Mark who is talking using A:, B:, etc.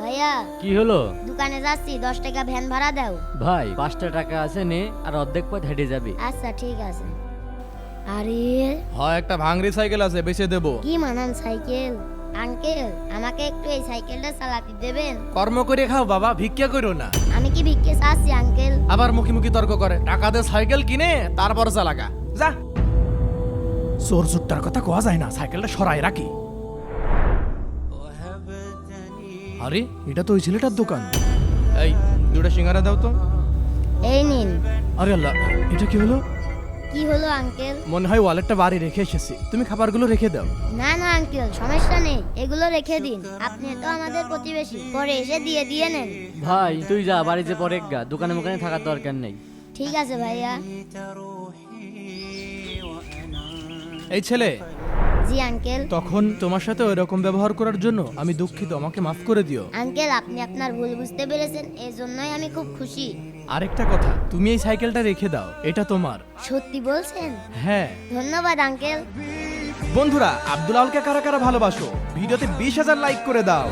A: ভাইয়া।
B: কি হলো?
A: দোকানে যাচ্ছি দশ টাকা ভ্যান ভাড়া দাও।
B: ভাই পাঁচটা টাকা আছে নে আর অর্ধেক পথ হেঁটে যাবি।
A: আচ্ছা ঠিক আছে। আরে
C: হয় একটা ভাঙরি সাইকেল আছে বেচে দেবো।
A: কি মানান সাইকেল? আঙ্কেল আমাকে একটু এই সাইকেলটা চালাতে দেবেন?
C: কর্ম করে খাও বাবা ভিক্ষা করো না।
A: আমি কি ভিক্ষে চাচ্ছি আঙ্কেল?
C: আবার মুখি মুখি তর্ক করে টাকা দিয়ে সাইকেল কিনে তারপর চালাকা যা। চোর চুট্টার কথা কোয়া যায় না সাইকেলটা সরাই রাখি। আরে এটা তো ওই ছেলেটার দোকান। এই দুটো সিঙ্গারা দাও তো।
A: এই নিন।
C: আরে আল্লাহ এটা কি হলো?
A: কি হলো আঙ্কেল?
C: মনে হয় ওয়ালেটটা বাড়ি রেখে এসেছি। তুমি খাবারগুলো রেখে দাও।
A: না না আঙ্কেল সমস্যা নেই। এগুলো রেখে দিন। আপনি তো আমাদের প্রতিবেশী। পরে এসে দিয়ে দিয়ে নেন।
B: ভাই তুই যা বাড়িতে পরে গা। দোকানে মোকানে থাকার দরকার নেই।
A: ঠিক আছে ভাইয়া।
C: এই ছেলে
A: জি আঙ্কেল।
C: তখন তোমার সাথে ওই রকম ব্যবহার করার জন্য আমি দুঃখিত আমাকে মাফ করে দিও।
A: আঙ্কেল আপনি আপনার ভুল বুঝতে পেরেছেন এই জন্যই আমি খুব খুশি।
C: আরেকটা কথা তুমি এই সাইকেলটা রেখে দাও এটা তোমার।
A: সত্যি বলছেন?
C: হ্যাঁ।
A: ধন্যবাদ আঙ্কেল।
C: বন্ধুরা আব্দুল আলকে কারা কারা ভালোবাসো ভিডিওতে বিশ হাজার লাইক করে দাও।